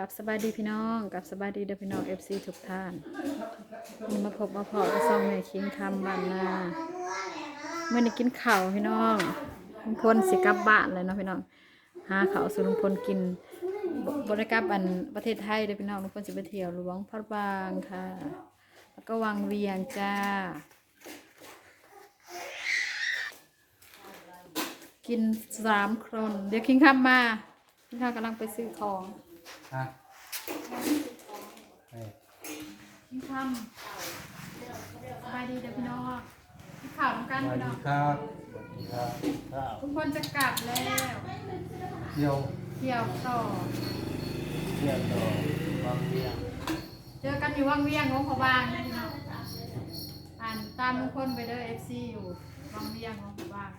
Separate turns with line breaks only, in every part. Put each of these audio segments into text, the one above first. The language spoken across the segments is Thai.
กับสบายดีพี่น้องกับสบายดีเด้อพี่น้อง FC ทุกท่านนี่มาพบมาพอกับซองแม่คิงคำบ้านนาเมื่อนี้กินข้าวพี่น้องลุงพลสิกลับบ้านเลยเนาะพี่น้องหาข้าวสู่ลุงพลกินบริกลับอันประเทศไทยเด้อพี่น้องลุงพลสิไปเที่ยวหลวงพระบางค่ะ แล้วก็วังเวียงจ้า กินสามคนเดี๋ยวคิงคำมาคิงคำกำลังไปซื้อของ
ฮะเอ้ย
พี่คำสบายดีเด้อพี่น้องพี่ข่าวน้ำกัน
สวัส
พี่น้
ดี
อง
ครับสวัสดีครับข้าว
ทุกคนจะกลับแล้ว
เที่ยว
เที่ยวต่อ
เที่ยวต่อวางเวียง
เจอกันอยู่วังเวียงของพบางพี่น้องอ่านตามทุกคนไปเด้อเอฟซีอยู่วังเวียงของพบาง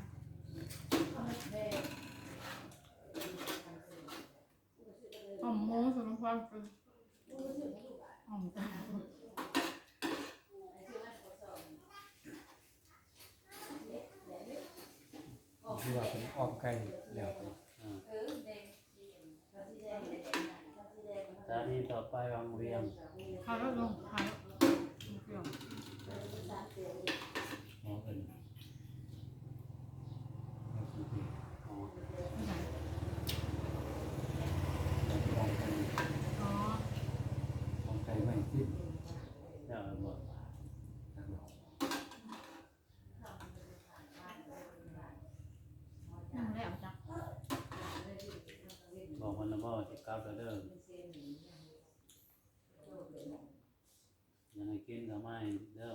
อ๋อมโม้สุนทรเป็นอ๋อมกัน
ที่ว่าเป็นอ้อมไก่เดี๋ยวไป
สถานีต่อไปวังเวียง
เขาแล้วลงเขาเกี่ยว
หมอเอิญ
เอาสิพี่
หมอ
ไม่ใช่
อ้อมไก่
อ๋อ
อ้อมไก่ไม่สิ้น
เจ้าบอก
ทางเรา
ยังไม่ได้เอาจ้ะ
บอกมันนะบ่ สิกลับแล้วเด้อยังให้กินก็ไม่เด้อ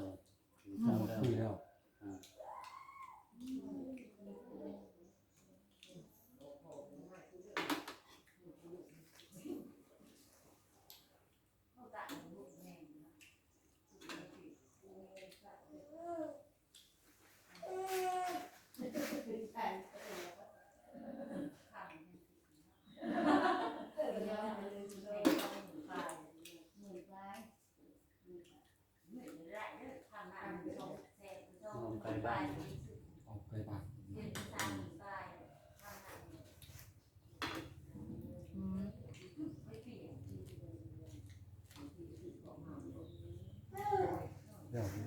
สิกลับ
หมด
แล้ว
คุยแล้ว
อ่า หมอไก่บ้าน
อ้อมไก่บ้าน
อื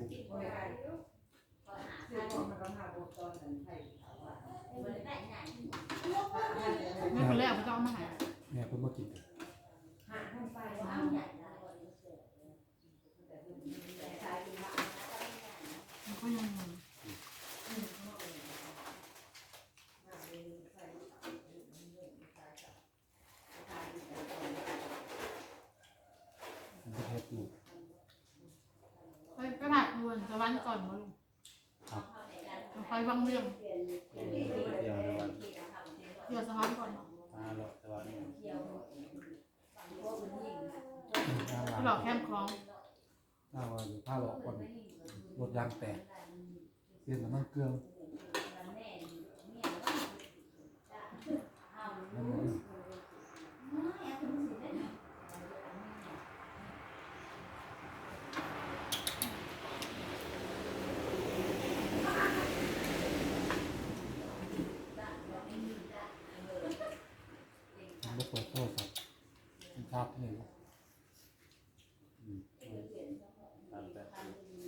ม
เดี๋ยวบุก
ไม่เป็นแรเขาไปต้องเอามาใหาย
แม่เพิ่งมากิน
มันก็ยังงง
มันจะเฮ็ดอยู่
ไปกระดาษด่วนสวรรค์ก่อนมาลุง
ครับ
บางเรื่อง
เดี๋ยวนะวัน
เดี๋ยวสวรรค์ก่อนเนาะ
ตาเลาะแต่ว่านี่
ไปหลอกแคมคล้อง
ถ้าว่าอยู่ผ้าหลอกก่อนรถยางแตกเสียน้ำมันเครื่องนั่นเองมันไม่เปิดโทรศัพท์มันชาร์จนี่
อืมตามแบบนี้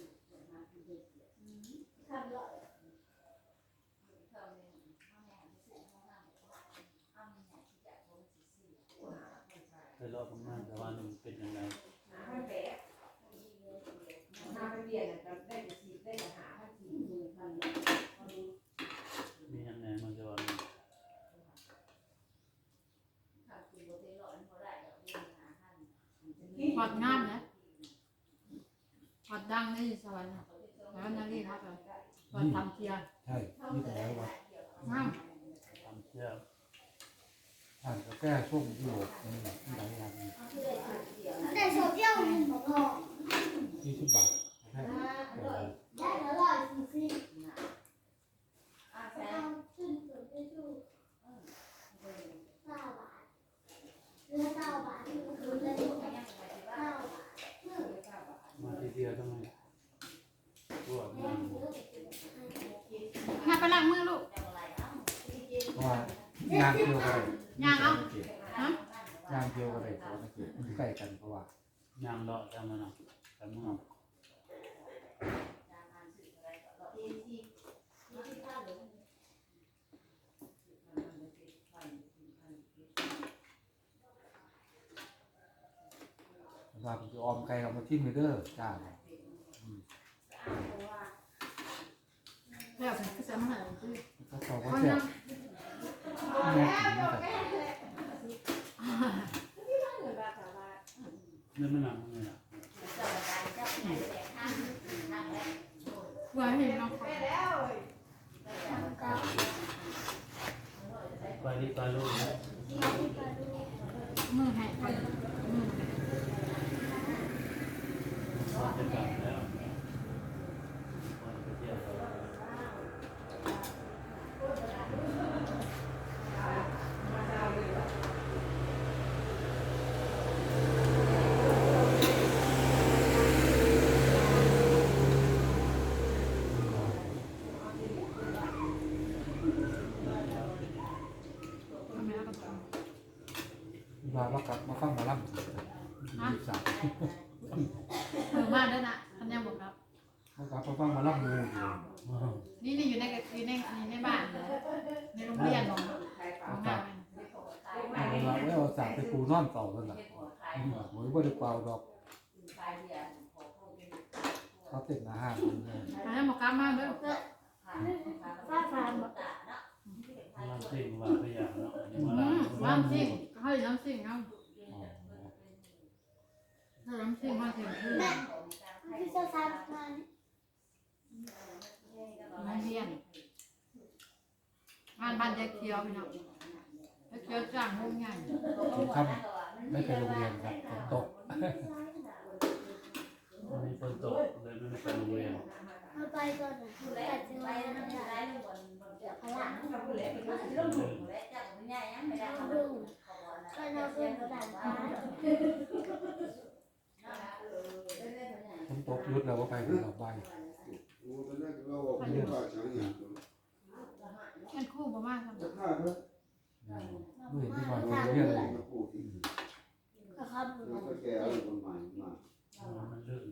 เคย รอบมากแต่ว่ามันเป็นยังไงมียังไงมันจะว่ามัน
หอดงามนะหอดดังนี่สวรรค์น่ะแล้วนารีครับหอดทำเทียร์
ใช่นี่แต่แล้วว่า
งาม
ทำเชื่อ
อ่านก็แก้ส้มที่หกหลายอย่าง
แต่โซเดี
ยมมันบอ
กว่ายี่สิบบาทได้ได้แล้วร้อยสี่สิบ
มาทีเดียวทำไมปวด
มาไปล้างมือลูก
ว่างานเกี่ยวกับ ย
ย่างเอาฮะ
งานเดียวกันเลยขอสังเกตใกล้กันเพราะว่า
ยางเลาะจำมันเนาะจำมันเนาะ
ว่าผมจะออมไก่เอามาทิ้งไปเด้อจ้า
แล้วเป็นสามหาคือ
ถ้าเขาก็แซ่บแม่กินนี่กัน
เรื่องมันหนังมันเนี่ย
ว่าเห็นน้อง
ไปที่ปลาลูกเนี่ย
มือให้ไปมือ
มันจะกลับแล้วมันไปเที่ยวต่อ
ทำไมเอากระเป๋า
ว่าว่ากลับมาฟังหมอลำยี่สาม
เออมาด้วยนะทันยังบอกครับ
ว่ากลับมาฟังหมอลำดูอยู่
นี่นี่อยู่ในอยู่ในในบ้านเลยในโรงเรียนของของงาน
เอาละไว้เอาสากไปปูนอนต่อกันล่ะโอ้ยบ่ได้เปล่าดอกเขาเต็มอาหารเลย
ทันยังบอกครับมาเด้อ
ฟ้าฟานบอก
มันสิ่งว่าพยายามเนาะอันนี้
อื
มั น
มน้ำซิ่งเขาอยู่น้ำซิ่งเอาถ้าน้ำซิ่งมาถึงคือ
แม่พี่เจ้าสามมา
โรงเรียนงานบ้านยายเขียวพี่น้องยายเขียวจ้างวงใหญ่
ถึงค่ำไม่ไปโรงเรียนครับฝนตก
มันมีฝนตกเลยไม่ได้ไปโรงเรียน
เอาไปก่อนนะแต่จะมาทำอะไรพลังเอาดูไปนอนบนด่านฟ้า
ฝนตกหยุดแล้วว่าไปเป็นดอกใบ
มันคู่ประมาณครับ
ไม่เห็นที่ว่าโรงเรียนเลย
ก็ครับ
มันลื่น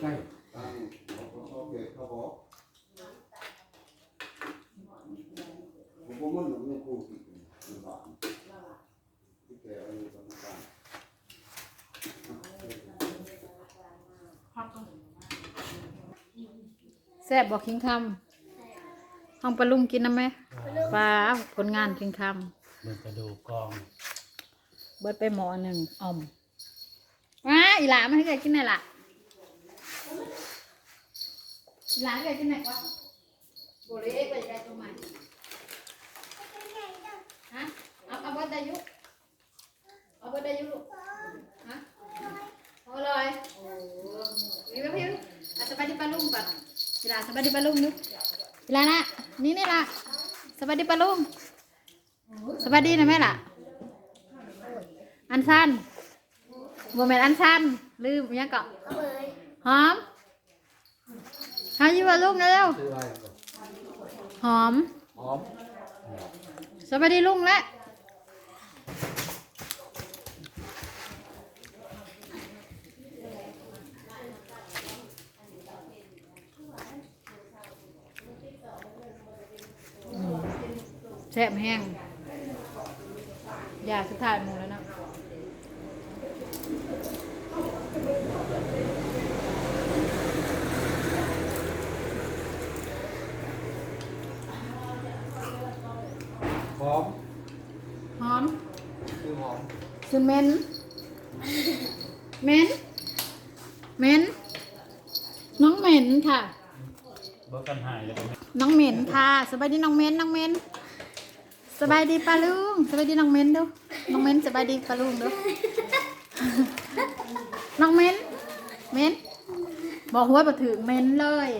ใกล้
พักก่อนแซ่บบอกคิงคำห้องปลาลุงกินนะแม่ปลาผลงานคิงค
มันกระดูกกองำ
เบิดไปหมอหนึ่งอ่อมอะอีหลามาให้เกิดกินไหนล่ะอีหลาให้เกิดกินไหนวะโบเล่ไปได้ตัวใหม่ ฮะเอาเอาเบิดได้อยุเอาเบิดได้อยุลูกฮะเอาเลยโอ้ยพี่พี่อะสบายดีปลาลุงก่อนอีหลาสบายดีปลาลุงนุ๊กอีหลานะนี่นี่ล่ะสบายดีปลาลุงสบายดีนะแม่ล่ะ อันสั้นโมเมนอันสั้นลืมอิหยังเกาะ
เอาเลย
หอมหาอยู่ว่าลุงเร็ว
ซื้ออะไรก่อน
หอม
หอม
สวัสดีลุงและแซ่บแห้งยาสุดท้ายหมูแล้วเนาะ
หอม
หอม
คือหอม
คือเหม็นเหม็นเหม็นน้องเหม็นค่ะ
บ่กันหายแล้วก็ไม่
น้องเหม็นค่ะสบายดีน้องเหม็นน้องเหม็นสบายดีปลาลุงสบายดีน้องเหม็นดูน้องเหม็นสบายดีปลาลุงดูน้องเหม็นเหม็นบอกหัวบ่ถึงเหม็นเลย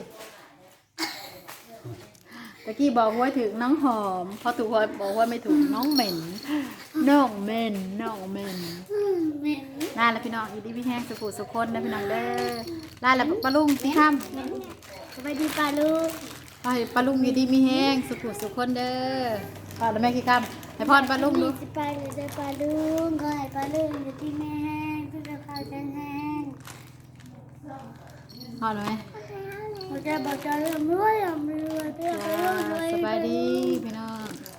ตะกี้บอกหัวถึงน้องหอม พอถูกหัวบอกว่าไม่ถูกน้องเหม็น น้องเหม็นน้องเหม็น
อืมเหม็น
ลาแล้วพี่น้องอีดีพี่แห้งสุขุสุขคนนะพี่น้องเด้อลาแล้วปลาลุงพี่ค่ำ
เหม็นสบายดีปลาลูก
ไปปลาลุงอีดีมีแห้งสุขุสุขคนเด้อป้าแล้วแม่พี่ค่ำให้พรปลาลุงดู
จะไปหรือจะปลาลุงก็ให้ปลาลุงอยู่ที่แม่แห้งที่จะพาแห้งแห้ง
พรเลยไหม
เราจะบอกจะเรื่องรวยเรื่องรวยเรื่องรวย
สบายดีพี่น้อง